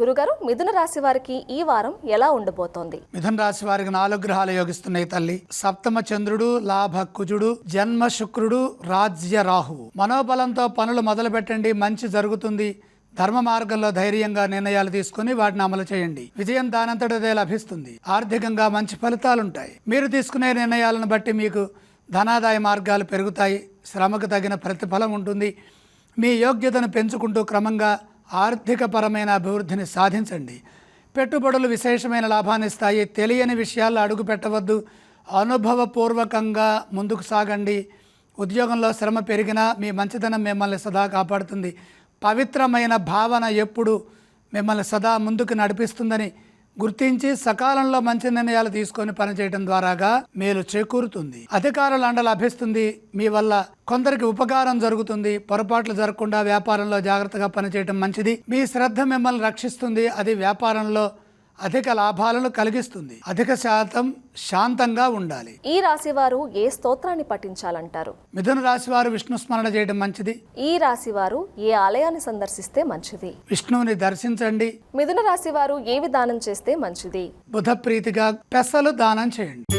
గురుగారు మిథున రాశి వారికి ఈ వారం ఎలా ఉండబోతోంది? మిథున రాశి వారికి నాలుగు గ్రహాలు యోగిస్తున్నాయి తల్లి. సప్తమ చంద్రుడు లాభ కుజుడు జన్మ శుక్రుడు రాజ్య రాహు మనోబలంతో పనులు మొదలు పెట్టండి మంచి జరుగుతుంది. ధర్మ మార్గంలో ధైర్యంగా నిర్ణయాలు తీసుకుని వాటిని అమలు చేయండి. విజయం దానంతటదే లభిస్తుంది. ఆర్థికంగా మంచి ఫలితాలుంటాయి. మీరు తీసుకునే నిర్ణయాలను బట్టి మీకు ధనాదాయ మార్గాలు పెరుగుతాయి. శ్రమకు తగిన ప్రతిఫలం ఉంటుంది. మీ యోగ్యతను పెంచుకుంటూ క్రమంగా ఆర్థికపరమైన అభివృద్ధిని సాధించండి. పెట్టుబడులు విశేషమైన లాభాన్ని ఇస్తాయి. తెలియని విషయాల్లో అడుగు పెట్టవద్దు. అనుభవపూర్వకంగా ముందుకు సాగండి. ఉద్యోగంలో శ్రమ పెరిగినా మీ మంచితనం మిమ్మల్ని సదా కాపాడుతుంది. పవిత్రమైన భావన ఎప్పుడు మిమ్మల్ని సదా ముందుకు నడిపిస్తుందని గుర్తించి సకాలంలో మంచి నిర్ణయాలు తీసుకొని పనిచేయడం ద్వారాగా మేలు చేకూరుతుంది. అధికారుల అండ లభిస్తుంది మీ వల్ల కొందరికి ఉపకారం జరుగుతుంది. పొరపాట్లు జరగకుండా వ్యాపారంలో జాగ్రత్తగా పనిచేయడం మంచిది. మీ శ్రద్ధ మిమ్మల్ని రక్షిస్తుంది. అది వ్యాపారంలో అధిక లాభాలను కలిగిస్తుంది. అధిక శాతం శాంతంగా ఉండాలి. ఈ రాశి వారు ఏ స్తోత్రాన్ని పఠించాలంటారు? మిథున రాశి వారు విష్ణు స్మరణ చేయడం మంచిది. ఈ రాశి వారు ఏ ఆలయాన్ని సందర్శిస్తే మంచిది? విష్ణువుని దర్శించండి. మిథున రాశి వారు ఏ విధానం చేస్తే మంచిది? బుధ ప్రీతిగా పెసలు దానం చేయండి.